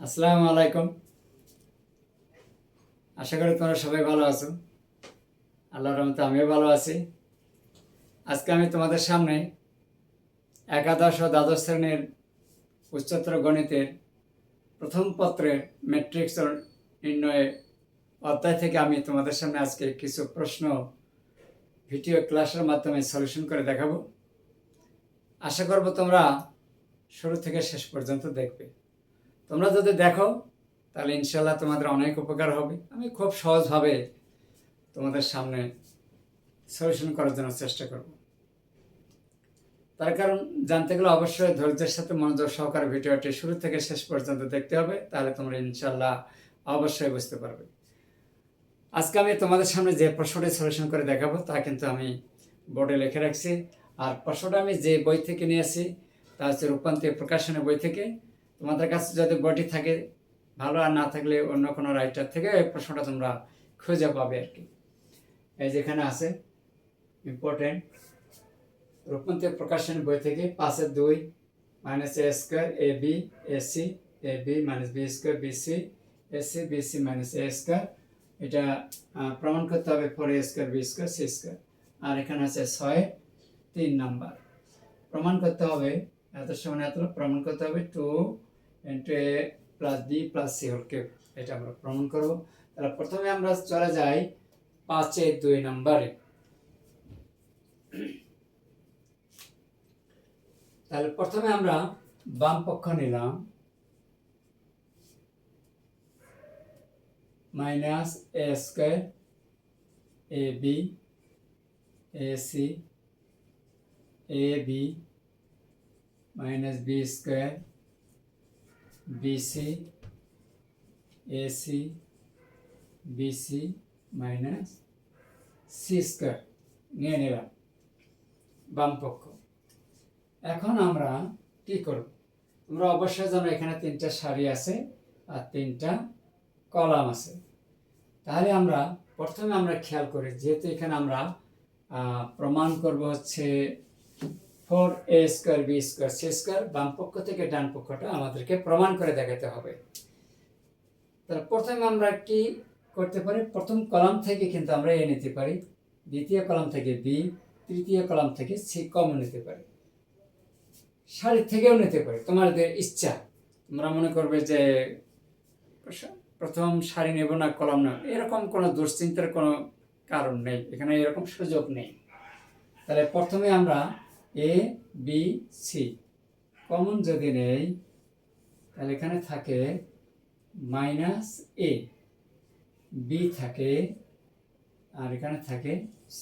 আসসালামু আলাইকুম। আশা করি তোমরা সবাই ভালো আছো। আল্লাহর রহমতে আমিও ভালো আছি। আজকে আমি তোমাদের সামনে একাদশ ও দ্বাদশ শ্রেণির উচ্চতর গণিতের প্রথম পত্রের ম্যাট্রিক্স নির্ণয়ে অধ্যায় থেকে আমি তোমাদের সামনে আজকে কিছু প্রশ্ন ভিডিও ক্লাসের মাধ্যমে সলিউশন করে দেখাবো। আশা করব তোমরা শুরু থেকে শেষ পর্যন্ত দেখবে। তোমরা যদি দেখো, তাহলে ইনশাল্লাহ তোমাদের অনেক উপকার হবে। আমি খুব সহজভাবে তোমাদের সামনে সলিউশন করার জন্য চেষ্টা করব। তার কারণ, জানতে গেলে অবশ্যই ধৈর্যের সাথে মনোযোগ সহকারে ভিডিওটি শুরু থেকে শেষ পর্যন্ত দেখতে হবে, তাহলে তোমরা ইনশাল্লাহ অবশ্যই বুঝতে পারবে। আজকে আমি তোমাদের সামনে যে প্রশ্নটি সলিউশন করে দেখাবো, তা কিন্তু আমি বোর্ডে লিখে রাখছি। আর প্রশ্নটা আমি যে বই থেকে নিয়েছি, তা হচ্ছে রূপান্তর প্রকাশনের বই থেকে। তোমাদের কাছে যদি বইটি থাকে, ভালো আর না থাকলে অন্য কোনো রাইটার থেকে এই প্রশ্নটা তোমরা খুঁজে পাবে আর কি। এই যেখানে আছে ইম্পর্টেন্ট রূপন্তর প্রকাশনের বই থেকে পাশে দুই minus A square A B A C A B minus B square B C A C B C minus A square এটা প্রমাণ করতে হবে four A square B square C square আর এখানে আছে ছয়, তিন নাম্বার প্রমাণ করতে হবে, এত সময় এত প্রমাণ করতে হবে two into A plus B plus C whole এটা আমরা প্রমাণ করব। তাহলে প্রথমে আমরা চলে যাই পাঁচে দুই নম্বরে। তাহলে প্রথমে আমরা বাম পক্ষ নিলাম। Minus A square A B A C A B minus B square B C A C B C minus C square নিয়ে নিলাম। বাম পক্ষ। এখন আমরা কি করব? তোমরা অবশ্যই জানো এখানে তিনটা সারি আছে আর তিনটা কলাম আছে। তাহলে আমরা প্রথমে আমরা খেয়াল করি, যেহেতু এখানে আমরা প্রমাণ করব হচ্ছে four A square B square C square বাম পক্ষ থেকে ডান পক্ষটা আমাদেরকে প্রমাণ করে দেখাতে হবে। তাহলে প্রথমে আমরা কি করতে পারি? প্রথম কলাম থেকে কিন্তু আমরা এ নিতে পারি, দ্বিতীয় কলাম থেকে বি, তৃতীয় কলাম থেকে সি কমন নিতে পারি। সারি থেকেও নিতে পারি, তোমাদের ইচ্ছা। তোমরা মনে করবে যে প্রথম সারি নেব না, কলাম না। এরকম কোনো দুশ্চিন্তার কোনো কারণ নেই, এখানে এরকম সুযোগ নেই। তাহলে প্রথমে আমরা এ বি সি কমন যদি নেই, তাহলে এখানে থাকে মাইনাস এ বি থাকে, আর এখানে থাকে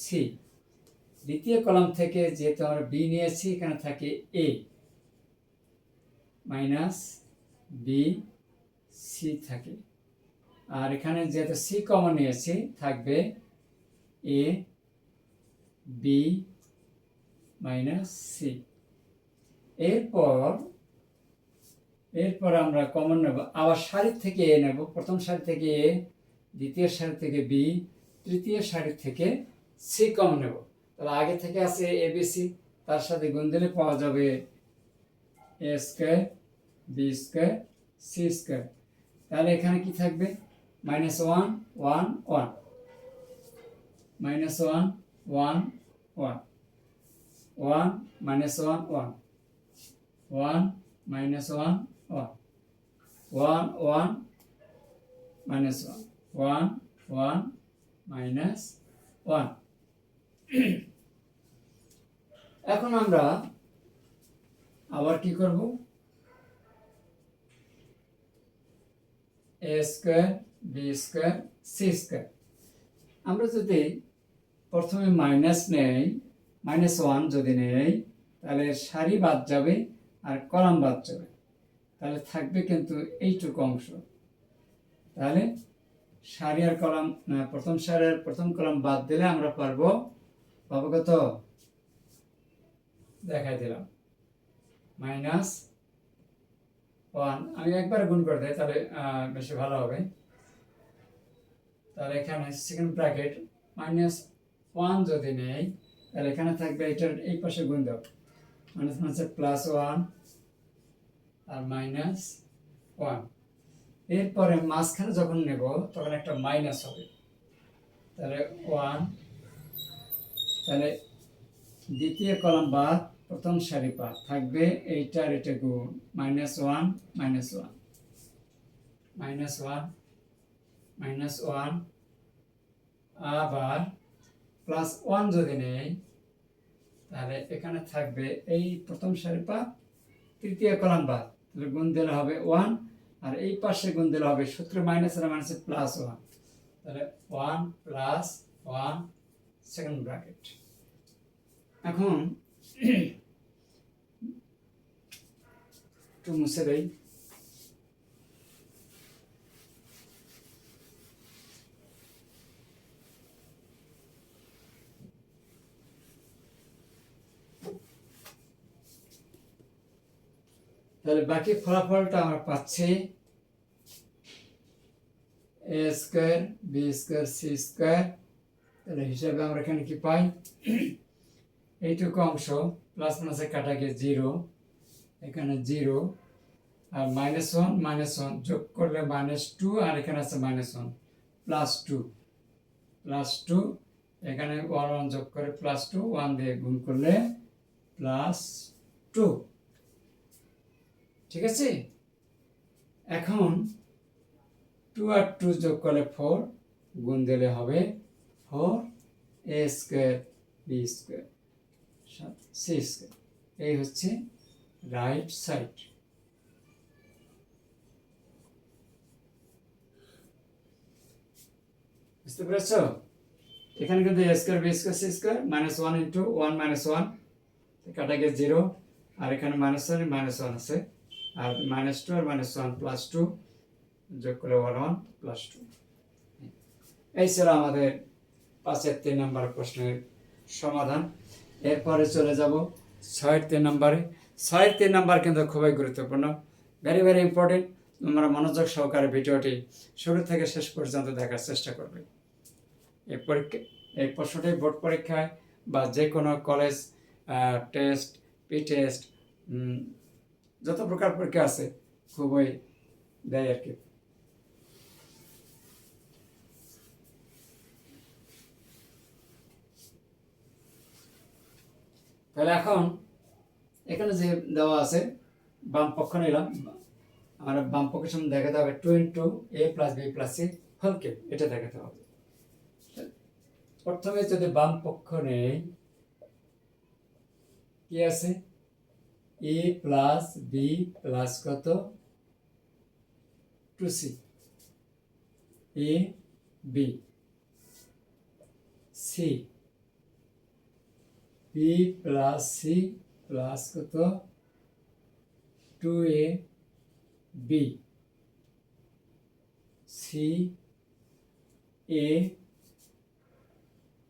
সি দ্বিতীয় কলাম থেকে যেহেতু আমরা বি নিয়েছি, এখানে থাকে এ মাইনাস বি সি থাকে। আর এখানে যেহেতু সি কমন নিয়েছি, থাকবে এ বি মাইনাস সি। এরপর এরপর আমরা কমন নেব। আবার সারি থেকে এ নেব। প্রথম সারি থেকে এ, দ্বিতীয় সারি থেকে বি, তৃতীয় সারি থেকে সি কমন নেব। তাহলে আগে থেকে আছে এ, বি, সি। তার সাথে গুণ দিলে পাওয়া যাবে A square, B square, C square. তাহলে এখানে কি থাকবে? Minus one one one. Minus one one one. One minus one one one minus one one one one minus one one one minus one এখন আমরা আবার কি করব? A square B square C square আমরা যদি প্রথমে মাইনাস নেই minus one যদি নেই, তাহলে সারি বাদ যাবে আর কলাম বাদ যাবে। তাহলে থাকবে কিন্তু এইটুকু অংশ। তাহলে সারি আর কলাম প্রথম সারি আর প্রথম কলাম বাদ দিলে আমরা পারব, পাবো কত? দেখাই দিলাম। Minus one. আমি একবার গুণ করে দেয় তাহলে বেশি ভালো হবে। তাহলে এখানে সেকেন্ড ব্র্যাকেট মাইনাস ওয়ান যদি নেই তাহলে এখানে থাকবে এটার এই পাশে গুণ দাও। মাইনাসে প্লাস ওয়ান আর মাইনাস ওয়ান এরপরে মাঝখানে যখন নেব, তখন একটা মাইনাস হবে। তাহলে ওয়ান তাহলে দ্বিতীয় কলাম বাদ প্রথম সারি বাদ থাকবে এইটার এটা গুণ minus one minus one minus one minus one আবার প্লাস ওয়ান যদি নেই তাহলে এখানে থাকবে এই প্রথম সারি বাদ তৃতীয় কলাম বাদ। তাহলে গুণ দিলে হবে ওয়ান আর এই পাশে গুণ দিলে হবে সূত্র মাইনাস আর মাইনাসে প্লাস ওয়ান তাহলে one plus one second bracket এখন, একটু মুছে দেই। তাহলে বাকি ফলাফলটা আমরা পাচ্ছি A square B square C square তাহলে হিসাবে আমরা এখানে কি পাই? এইটুকু অংশ প্লাস মাইনাসে কাটা গিয়ে জিরো এখানে জিরো আর মাইনাস ওয়ান মাইনাস ওয়ান যোগ করলে মাইনাস টু আর এখানে আছে minus one plus two plus two এখানে ওয়ান ওয়ান যোগ করে প্লাস টু ওয়ান দিয়ে গুণ করলে প্লাস টু ঠিক আছে? এখন টু আর টু যোগ করলে ফোর গুণ দিলে হবে four A square B square C square এই হচ্ছে রাইট সাইড বুঝতে পেরেছ? এখানে কিন্তু A square B square C square minus one into one minus one কাটা গিয়ে জিরো আর এখানে মাইনাস ওয়ান মাইনাস ওয়ান আছে। আর মাইনাস টু আর মাইনাস ওয়ান প্লাস টু যোগ করে ওয়ান ওয়ান প্লাস টু এই ছিল আমাদের পাঁচের তিন নম্বর প্রশ্নের সমাধান। এরপরে চলে যাব ছয়ের তিন নম্বরে। ছয়ের তিন নম্বর কিন্তু খুবই গুরুত্বপূর্ণ ভেরি ভেরি ইম্পর্টেন্ট তোমরা মনোযোগ সহকারে ভিডিওটি শুরু থেকে শেষ পর্যন্ত দেখার চেষ্টা করবে। এই পরীক্ষা, এই প্রশ্নটি বোর্ড পরীক্ষায় বা যে কোনো কলেজ টেস্ট পি টেস্ট যত প্রকার পরীক্ষা আছে, খুবই দেয় আর কি। তাহলে এখন এখানে যে দেওয়া আছে, বাম পক্ষ নিলাম। আমার বাম পক্ষের সামনে দেখাতে হবে two into A plus B plus C হলকে এটা দেখাতে হবে। প্রথমে যদি বাম পক্ষ নেই, কি আছে? এ প্লাস বি প্লাস কত? Two C A B C B plus C plus কত? Two A B C A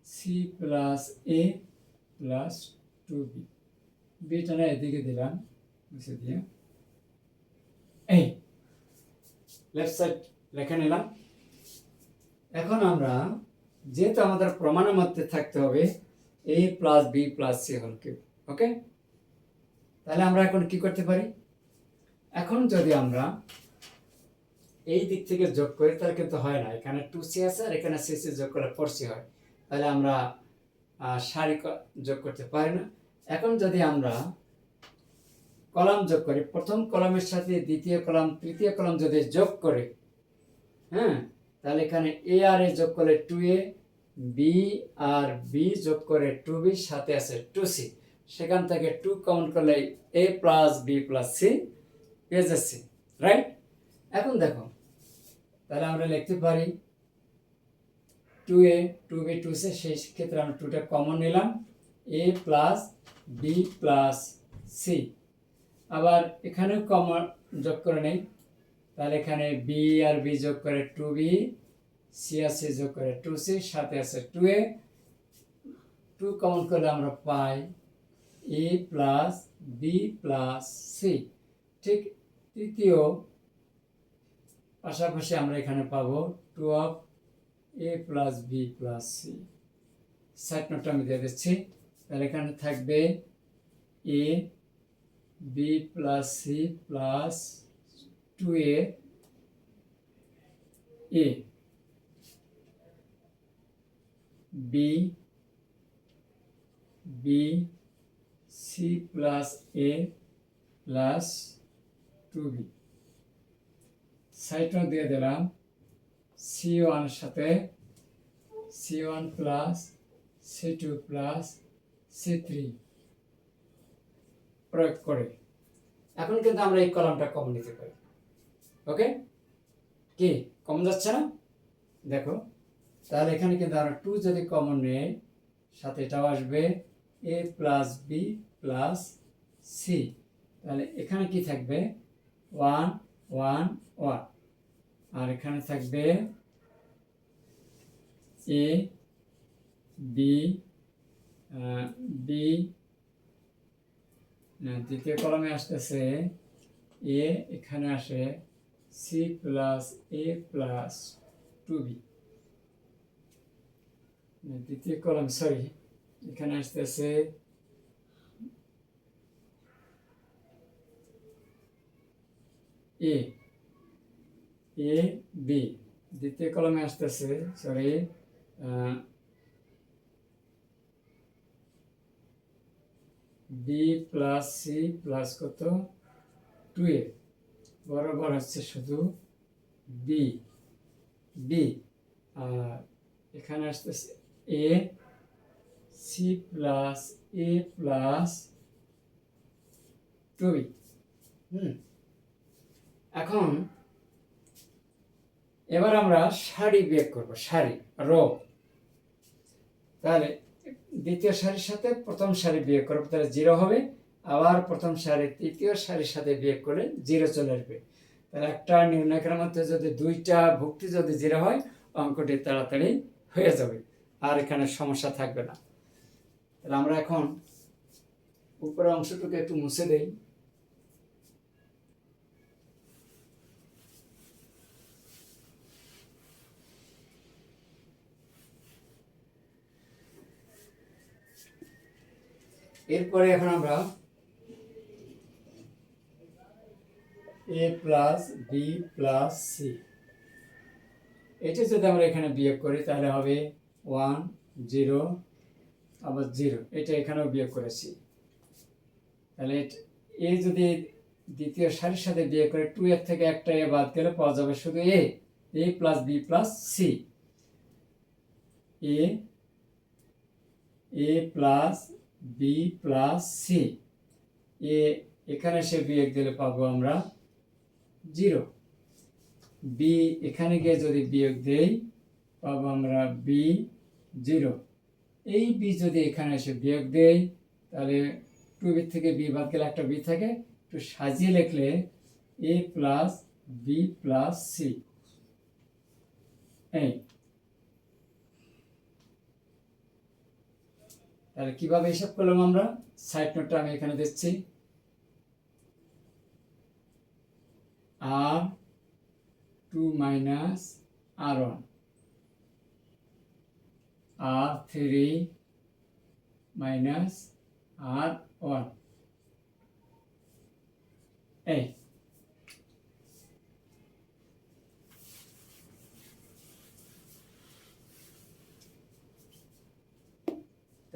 C plus A plus two B beta না এদিকে দিলাম মুছে দিয়ে। এই লেফট সাইড লেখা নিলাম। এখন আমরা যেহেতু আমাদের প্রমাণের মধ্যে থাকতে হবে A plus B plus C হল কিউব ওকে তাহলে আমরা এখন কি করতে পারি? এখন যদি আমরা এই দিক থেকে যোগ করি, তাহলে কিন্তু হয় না। এখানে টু সি আছে আর এখানে সি সি যোগ করলে ফোর সি হয়। তাহলে আমরা সারি যোগ করতে পারি না। এখন যদি আমরা কলাম যোগ করি, প্রথম কলামের সাথে দ্বিতীয় কলাম, তৃতীয় কলাম যদি যোগ করে হ্যাঁ তাহলে এখানে এ আর এ যোগ করলে টু এ বি আর বি যোগ করে টু বি সাথে আছে টু সি সেখান থেকে টু কাউন্ট করলে A plus B plus C পেয়ে যাচ্ছে রাইট এখন দেখো, তাহলে আমরা লিখতে পারি two A two B two C সেই ক্ষেত্রে আমরা টুটা কমন নিলাম। A plus B plus C আবার এখানেও কমন যোগ করে নেই। তাহলে এখানে বি আর বি যোগ করে টু বি সি আর সি যোগ করে টু সি সাথে আছে টু এ টু কমন করলে আমরা পাই A plus B plus C ঠিক তৃতীয় পাশাপাশি আমরা এখানে পাবো two of A plus B plus C side নোটটা আমি দিয়ে দিচ্ছি। তাহলে এখানে থাকবে A B plus C plus two A A B B C plus A plus two B সাইটও দিয়ে দিলাম। সি ওয়ানের সাথে C one plus C two plus C three প্রয়োগ করে। এখন কিন্তু আমরা এই কলামটা কমন নিতে পারি। ওকে? কি? কমন যাচ্ছে না? দেখো, তাহলে এখানে কিন্তু আমরা টু যদি কমন নেই, সাথে এটাও আসবে A plus B plus C তাহলে এখানে কি থাকবে? ওয়ান ওয়ান ওয়ান আর এখানে থাকবে এ বি বি দ্বিতীয় কলমে আসতেছে, এ এখানে আসে, C plus A plus two B. দ্বিতীয় কলম, সরি, এখানে আসতেছে, এ এ, বি। দ্বিতীয় কলমে আসতেছে, sorry B plus C plus কত? টু এ বরাবর হচ্ছে শুধু বি বি আর এখানে আসতেছে A C plus A plus two B হুম। এখন এবার আমরা সারি বিয়োগ করব, সারি, রো। তাহলে দ্বিতীয় সারির সাথে প্রথম সারি বিয়ে করব তাহলে জিরো হবে, আবার প্রথম সারি তৃতীয় সারির সাথে বিয়ে করলে জিরো চলে আসবে। তাহলে একটা নির্ণয়কের মধ্যে যদি দুইটা ভুক্তি যদি জিরো হয়, অঙ্কটি তাড়াতাড়ি হয়ে যাবে, আর এখানে সমস্যা থাকবে না। তাহলে আমরা এখন উপরের অংশটুকু একটু মুছে দেই। এরপরে এখন আমরা A plus B plus C এটা যদি আমরা এখানে বিয়োগ করি, তাহলে হবে ওয়ান জিরো আবার জিরো এটা এখানেও বিয়োগ করেছি। তাহলে এ যদি দ্বিতীয় সারির সাথে বিয়োগ করে টু এর থেকে একটা এ বাদ গেলে পাওয়া যাবে শুধু A A plus B plus C A A plus B plus C A এখানে সে বিয়োগ দিলে পাবো আমরা জিরো বি এখানে গিয়ে যদি বিয়োগ দেই, পাবো আমরা বি জিরো এই বি যদি এখানে এসে বিয়োগ দেই, তাহলে টু বি থেকে বি বাদ গেলে একটা বি থাকে। একটু সাজিয়ে লিখলে A plus B plus C এই তাহলে কীভাবে হিসাব করলাম আমরা? সাইড নোটটা আমি এখানে দিচ্ছি আর টু মাইনাস আর ওয়ান আর থ্রি মাইনাস আর ওয়ান এই।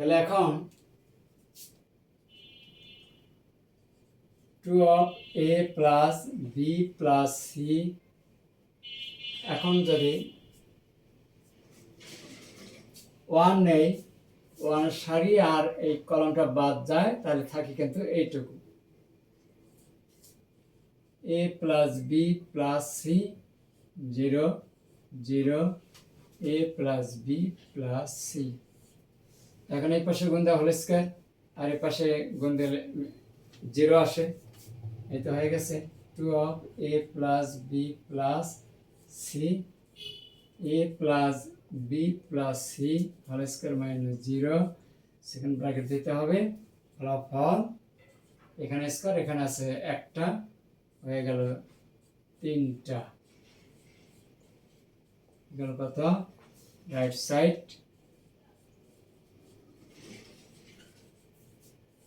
তাহলে এখন two of A plus B plus C এখন যদি ওয়ান নেই ওয়ান সারি আর এই কলমটা বাদ যায়, তাহলে থাকে কিন্তু এইটুকু। A plus B plus C zero zero A plus B plus C এখন এই পাশে গুণ দেওয়া হোল স্কোয়ার, আর এই পাশে গুণ দিলে জিরো আসে। এই তো হয়ে গেছে। Two of A plus B plus C, A plus B plus C whole square minus zero. Second bracket দিতে হবে। ফলাফল এখানে স্কোয়ার, এখানে আছে একটা। হয়ে গেল তিনটা। গেল কত? Right side.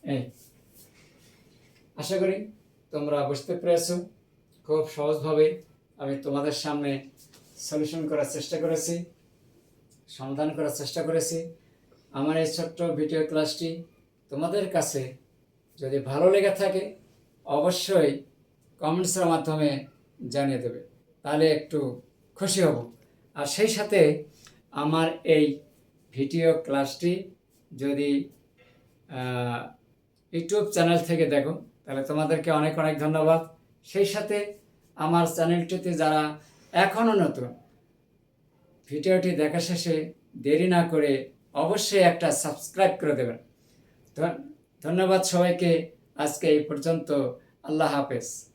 এই, আশা করি তোমরা বুঝতে পেরেছ। খুব সহজভাবে আমি তোমাদের সামনে সলিউশন করার চেষ্টা করেছি, সমাধান করার চেষ্টা করেছি। আমার এই ছোট্ট ভিডিও ক্লাসটি তোমাদের কাছে যদি ভালো লেগে থাকে, অবশ্যই কমেন্টসের মাধ্যমে জানিয়ে দেবে, তাহলে একটু খুশি হব। আর সেই সাথে আমার এই ভিডিও ক্লাসটি যদি ইউটিউব চ্যানেল থেকে দেখো। তাহলে তোমাদেরকে অনেক অনেক ধন্যবাদ। সেই সাথে আমার চ্যানেলটিতে যারা এখনও নতুন, ভিডিওটি দেখা শেষে দেরি না করে অবশ্যই একটা সাবস্ক্রাইব করে দেবেন। ধন- ধন্যবাদ সবাইকে। আজকে এই পর্যন্ত আল্লাহ হাফেজ।